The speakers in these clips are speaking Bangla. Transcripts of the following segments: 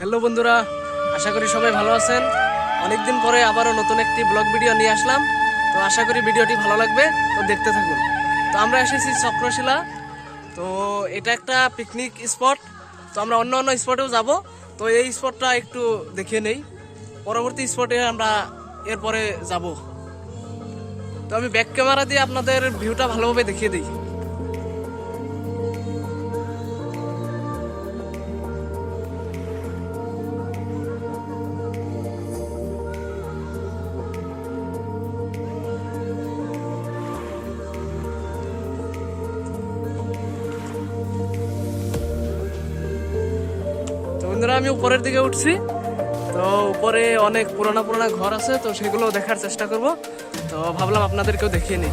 হ্যালো বন্ধুরা, আশা করি সবাই ভালো আছেন। অনেকদিন পরে আবারও নতুন একটি ব্লগ ভিডিও নিয়ে আসলাম। তো আশা করি ভিডিওটি ভালো লাগবে, তো দেখতে থাকুন। তো আমরা এসেছি চক্রশিলা। তো এটা একটা পিকনিক স্পট তো আমরা অন্য অন্য স্পটেও যাব। তো এই স্পটটা একটু দেখিয়ে নেই। পরবর্তী স্পটে আমরা এরপরে যাব। তো আমি ব্যাক ক্যামেরা দিয়ে আপনাদের ভিউটা ভালোভাবে দেখিয়ে দিই। বন্ধুরা, আমি উপরের দিকে উঠছি। তো উপরে অনেক পুরোনো পুরোনো ঘর আছে, তো সেগুলো দেখার চেষ্টা করব। তো ভাবলাম আপনাদেরকেও দেখিয়ে নিই।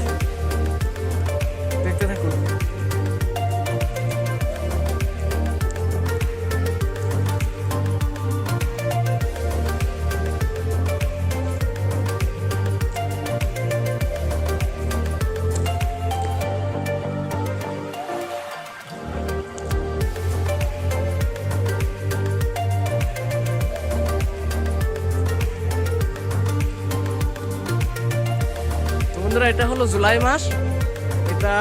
বন্ধুরা এটা হলো জুলাই মাস। এটা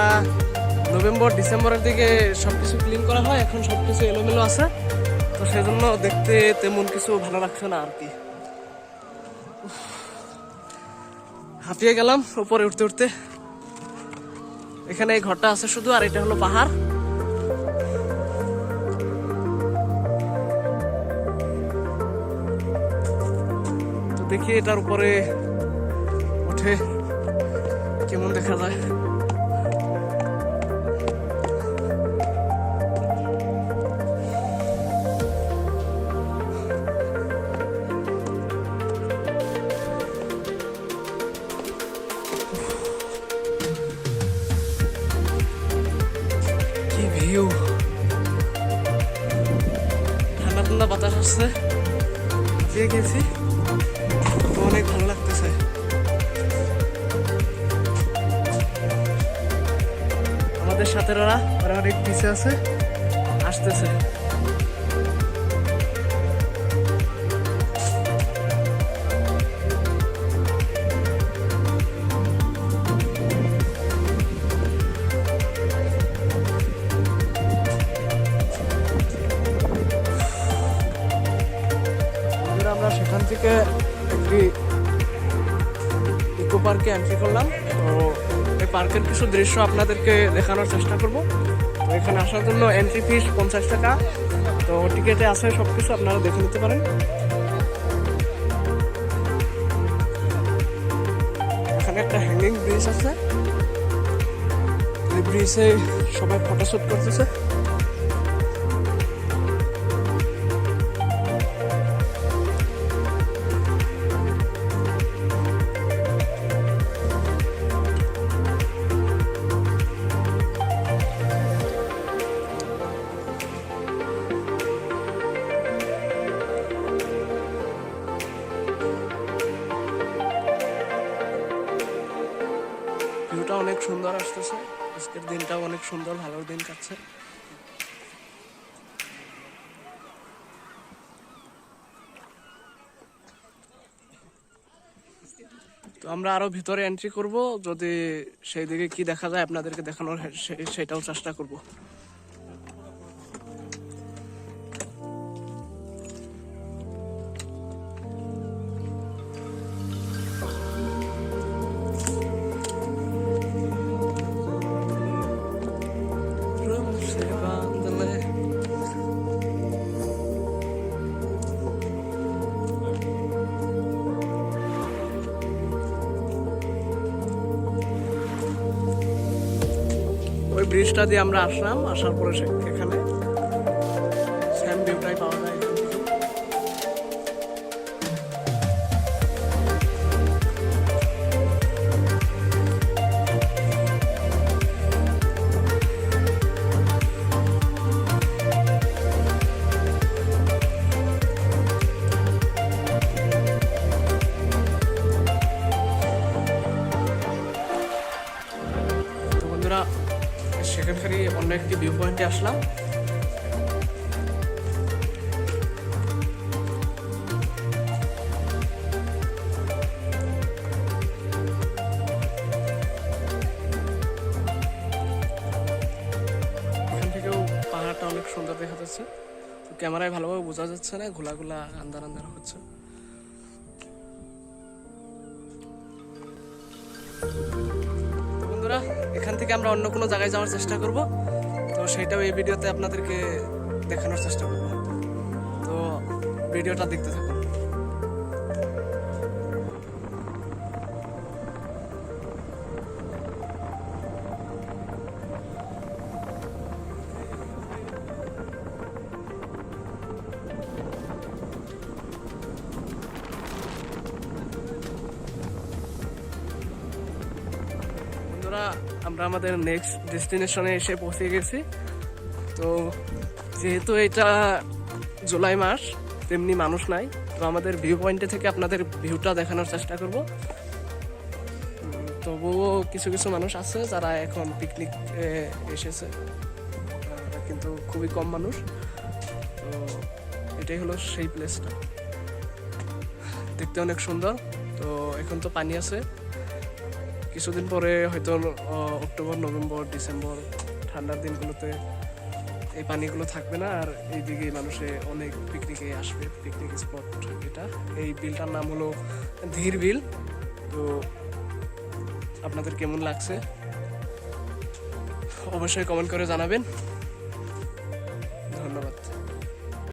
নভেম্বর, ডিসেম্বরের দিকে সবকিছু ক্লিন করা হয়, এখন সবকিছু এলোমেলো আছে। তো সেজন্য দেখতে তেমন কিছু ভালো লাগছে না আর কি। হাঁপিয়ে গেলাম উপরে উঠতে উঠতে। এখানে এই ঘরটা আছে শুধু, আর এটা হলো পাহাড়। দেখি এটার উপরে উঠে কেমন দেখা যায় ভিউ? ঠান্ডা ঠান্ডা বাতাস আসছে। দিয়ে গেছি। তো অনেক ভালো লাগতেছে আমাদের ওরা ওরা অনেক পিছিয়ে আছে। আসতেছে। আমরা সেখান থেকে একটি ইকো পার্কে এন্ট্রি করলাম। তো এই পার্কের কিছু দৃশ্য আপনাদেরকে দেখানোর চেষ্টা করব। তো এখানে আসার জন্য এন্ট্রি ফিস পঞ্চাশ টাকা। তো টিকিটে আছে সব কিছু আপনারা দেখে নিতে পারেন। এখানে একটা হ্যাঙ্গিং ব্রিজ আছে। এই ব্রিজে সবাই ফটোশ্যুট করতেছে। অনেক সুন্দর আসতেছে। আজকের দিনটাও অনেক সুন্দর, ভালো দিন কাটছে। তো আমরা আরও ভিতরে এন্ট্রি করব, যদি সেই দিকে কি দেখা যায় আপনাদেরকে দেখানোর সেটাও চেষ্টা করব। ওই ব্রিজটা দিয়ে আমরা আসলাম আসার পরে এখানে সেম ভিউটাই পাওয়া যায় বন্ধুরা সেখানকারই অন্য একটি ভিউ পয়েন্টে আসলাম অনেক সুন্দর দেখা যাচ্ছে। ক্যামেরায় ভালোভাবে বোঝা যাচ্ছে না ঘোলাগুলা আন্দার আন্দার হচ্ছে। বন্ধুরা এখান থেকে আমরা অন্য কোনো জায়গায় যাওয়ার চেষ্টা করব। তো সেটাও এই ভিডিওতে আপনাদেরকে দেখানোর চেষ্টা করব। তো ভিডিওটা দেখতে থাকুন। আমরা আমাদের নেক্সট ডেস্টিনেশনে এসে পৌঁছে গেছি। তো যেহেতু এটা জুলাই মাস, তেমনি মানুষ নাই, তো আমাদের ভিউ পয়েন্টে থেকে আপনাদের ভিউটা দেখানোর চেষ্টা করব। তবুও কিছু কিছু মানুষ আছে যারা এখন পিকনিক এসেছে। কিন্তু খুবই কম মানুষ। তো এটাই হলো সেই প্লেসটা দেখতে অনেক সুন্দর। তো এখন তো পানি আছে। কিছুদিন পরে হয়তো অক্টোবর, নভেম্বর, ডিসেম্বর, ঠান্ডার দিনগুলোতে এই পানিগুলো থাকবে না, আর এইদিকে মানুষে অনেক পিকনিকে আসবে, পিকনিক স্পট এটা। এই বিলটার নাম হলো ধীর বিল। তো আপনাদের কেমন লাগছে? অবশ্যই কমেন্ট করে জানাবেন।